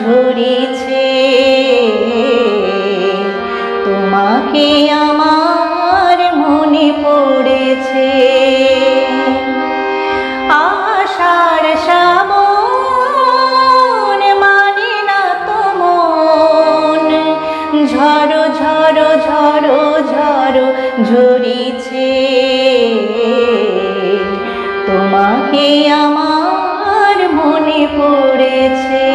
ঝরেছে। তোমাকে আমার মনে পড়েছে। আশার সাম মানে না তোমন ঝড়ো ঝড়ো ঝড়ো ঝড়ো ঝরেছে। তোমাকে আমার মনে পড়েছে।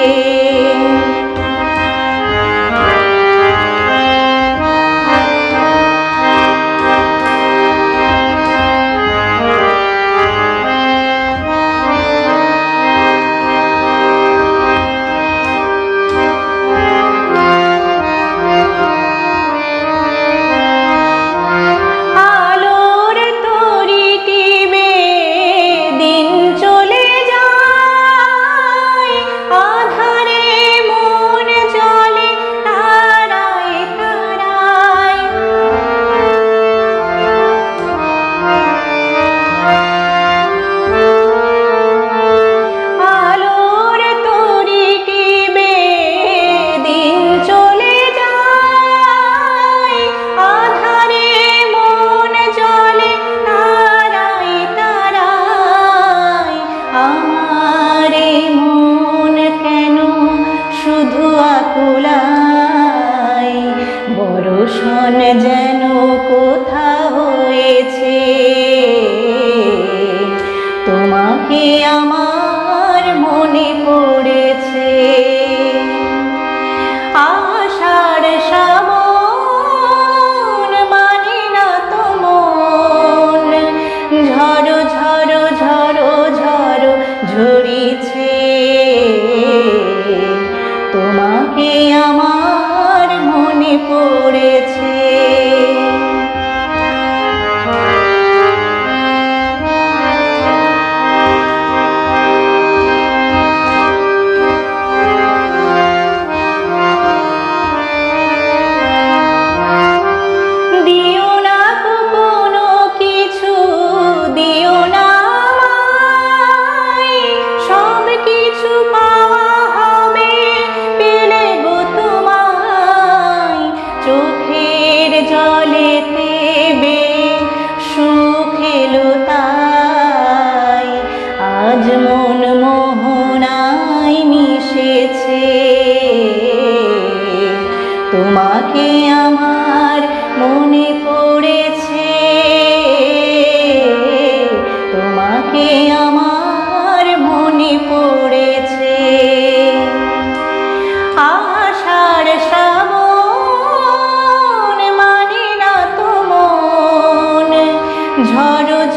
বরষণ যেন কোথা হয়েছে? তোমাকে আমার মনে পড়েছে মন মোহনায় মিশেছে। তোমাকে আমার মনে পড়েছে। তোমাকে আমার মনে পড়েছে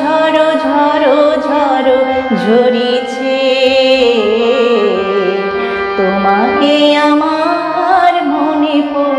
ঝড়ো ঝড়ো ঝড়ো ঝরিছে। তোমাকে আমার মনে পড়ে